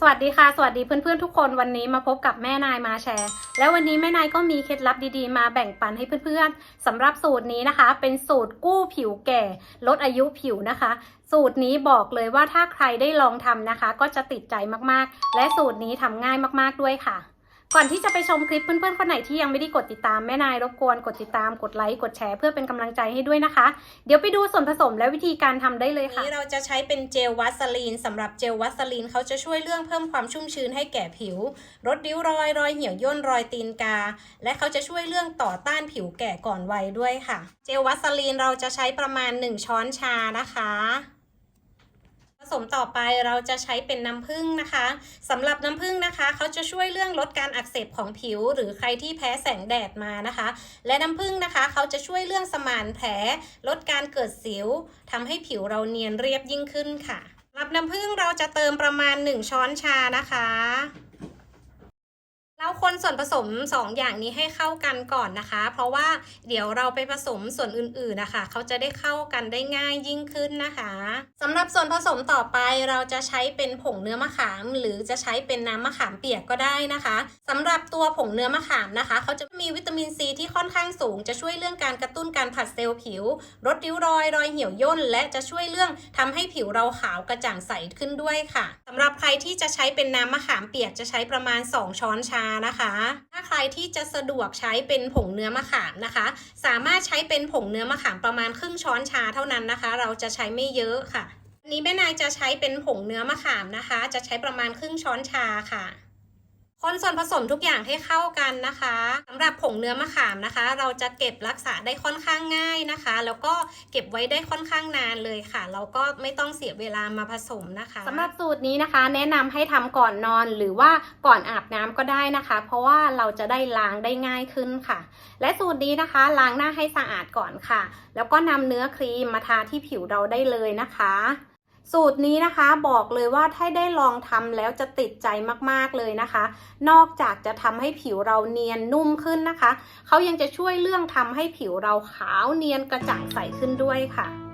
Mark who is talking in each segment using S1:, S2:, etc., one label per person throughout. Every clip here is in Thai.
S1: สวัสดีค่ะ สวัสดีเพื่อนๆทุกคนวันนี้มาพบกับแม่นายมาแชร์ แล้ววันนี้แม่นายก็มีเคล็ดลับดีๆ มาแบ่งปันให้เพื่อนๆสำหรับสูตรนี้นะคะ เป็นสูตรกู้ผิวแก่ ลดอายุผิวนะคะ สูตรนี้บอกเลยว่าถ้าใครได้ลองทำนะคะ ก็จะติดใจมากๆ และสูตรนี้ทำง่ายมากๆด้วยค่ะ ก่อนที่จะไปชมคลิปเพื่อนๆ คนไหนที่ยังไม่ได้กดติดตามแม่นายรบกวนกดติดตามกดไลค์กดแชร์เพื่อเป็นกำลังใจให้ด้วยนะคะ เดี๋ยวไปดูส่วนผสมและวิธีการทำได้เลยค่ะ
S2: นี้เราจะใช้เป็นเจลวัสลีนสำหรับเจลวัสลีนเขาจะช่วยเรื่องเพิ่มความชุ่มชื้นให้แก่ผิวลดริ้วรอยรอยเหี่ยวย่นรอยตีนกา และเขาจะช่วยเรื่องต่อต้านผิวแก่ก่อนวัยด้วยค่ะ เจลวัสลีนเราจะใช้ประมาณ 1 ช้อนชานะคะ สมต่อไปเราจะใช้เป็นน้ำผึ้งนะคะสำหรับน้ำผึ้งนะคะเขาจะช่วยเรื่องลดการอักเสบของผิว หรือใครที่แพ้แสงแดดมานะคะ และน้ำผึ้งนะคะเขาจะช่วยเรื่องสมานแผล ลดการเกิดสิวทำให้ผิวเราเนียนเรียบยิ่งขึ้นค่ะสำหรับน้ำผึ้งเราจะเติมประมาณ 1 ช้อนชานะคะ เราคนส่วนผสม 2 อย่างนี้ให้เข้ากันก่อนนะคะ เพราะว่าเดี๋ยวเราไปผสมส่วนอื่นๆนะคะเขาจะได้เข้ากันได้ง่ายยิ่งขึ้นนะคะสำหรับส่วนผสมต่อไปเราจะใช้เป็นผงเนื้อมะขาม หรือจะใช้เป็นน้ำมะขามเปียกก็ได้นะคะสำหรับตัวผงเนื้อมะขามนะคะเขาจะมีวิตามินซีที่ค่อนข้างสูง จะช่วยเรื่องการกระตุ้นการผัดเซลล์ผิวลดริ้วรอยรอยเหี่ยวย่น และจะช่วยเรื่องทำให้ผิวเราขาวกระจ่างใสขึ้นด้วยค่ะสำหรับใครที่จะใช้เป็นน้ำมะขามเปียกจะใช้ประมาณ 2 ช้อนชานะคะ ถ้าใครที่จะสะดวกใช้เป็นผงเนื้อมะขามนะคะ สามารถใช้เป็นผงเนื้อมะขามประมาณครึ่งช้อนชาเท่านั้นนะคะ เราจะใช้ไม่เยอะค่ะวันนี้แม่นายจะใช้เป็นผงเนื้อมะขามนะคะ จะใช้ประมาณครึ่งช้อนชาค่ะ คนส่วนผสมทุกอย่างให้เข้ากันนะคะสำหรับผงเนื้อมะขามนะคะ เราจะเก็บรักษาได้ค่อนข้างง่ายนะคะ แล้วก็เก็บไว้ได้ค่อนข้างนานเลยค่ะ เราก็ไม่ต้องเสียเวลามาผสมนะคะ
S1: สำหรับสูตรนี้นะคะ แนะนำให้ทำก่อนนอนหรือว่าก่อนอาบน้ำก็ได้นะคะ เพราะว่าเราจะได้ล้างได้ง่ายขึ้นค่ะ และสูตรนี้นะคะล้างหน้าให้สะอาดก่อนค่ะ แล้วก็นำเนื้อครีมมาทาที่ผิวเราได้เลยนะคะ สูตรนี้นะคะบอกเลยว่าถ้าได้ลองทำแล้วจะติดใจมากๆเลยนะคะ นอกจากจะทำให้ผิวเราเนียนนุ่มขึ้นนะคะ เขายังจะช่วยเรื่องทำให้ผิวเราขาวเนียนกระจ่างใสขึ้นด้วยค่ะ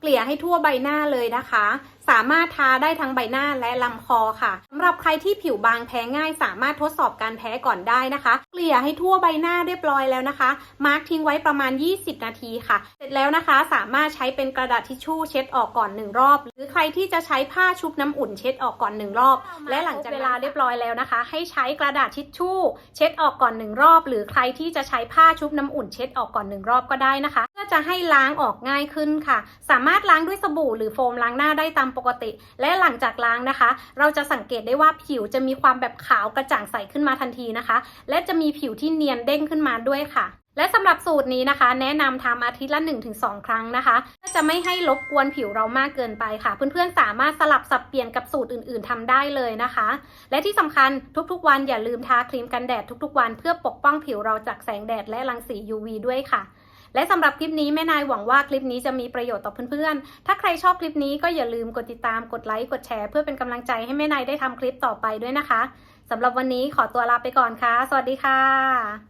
S1: เกลี่ยให้ทั่วใบหน้าเลยนะคะ สามารถทาได้ทั้งใบหน้าและลำคอค่ะสำหรับใครที่ผิวบางแพ้ง่าย สามารถทดสอบการแพ้ก่อนได้นะคะ เกลี่ยให้ทั่วใบหน้าเรียบร้อยแล้วนะคะ มาร์กทิ้งไว้ประมาณ 20 นาทีค่ะ เสร็จแล้วนะคะ สามารถใช้เป็นกระดาษทิชชู่เช็ดออกก่อนหนึ่งรอบ หรือใครที่จะใช้ผ้าชุบน้ำอุ่นเช็ดออกก่อนหนึ่งรอบ และหลังจากเวลาเรียบร้อยแล้วนะคะ ให้ใช้กระดาษทิชชู่ เช็ดออกก่อนหนึ่งรอบ หรือใครที่จะใช้ผ้าชุบน้ำอุ่นเช็ดออกก่อนหนึ่งรอบก็ได้นะคะ อจะให้ล้างออกง่ายขึ้นค่ะ สามารถล้างด้วยสบู่หรือโฟมล้างหน้าได้ตามปกติ และหลังจากล้างนะคะ เราจะสังเกตได้ว่าผิวจะมีความแบบขาวกระจ่างใสขึ้นมาทันทีนะคะ และจะมีผิวที่เนียนเด้งขึ้นมาด้วยค่ะ และสำหรับสูตรนี้นะคะ แนะนำทำอาทิตย์ละ 1-2 ครั้งนะคะเพื่อจะไม่ให้รบกวนผิวเรามากเกินไปค่ะ เพื่อนๆสามารถสลับสับเปลี่ยนกับสูตรอื่น ๆทำได้เลยนะคะ และที่สำคัญทุกๆ วันอย่าลืมทาครีมกันแดดทุกๆ วัน เพื่อปกป้องผิวเราจากแสงแดดและรังสี UV ด้วยค่ะ และสำหรับคลิปนี้แม่นายหวังว่าคลิปนี้จะมีประโยชน์ต่อเพื่อนๆ ถ้าใครชอบคลิปนี้ก็อย่าลืมกดติดตาม กดไลค์ กดแชร์เพื่อเป็นกำลังใจให้แม่นายได้ทำคลิปต่อไปด้วยนะคะสำหรับวันนี้ขอตัวลาไปก่อนค่ะ สวัสดีค่ะ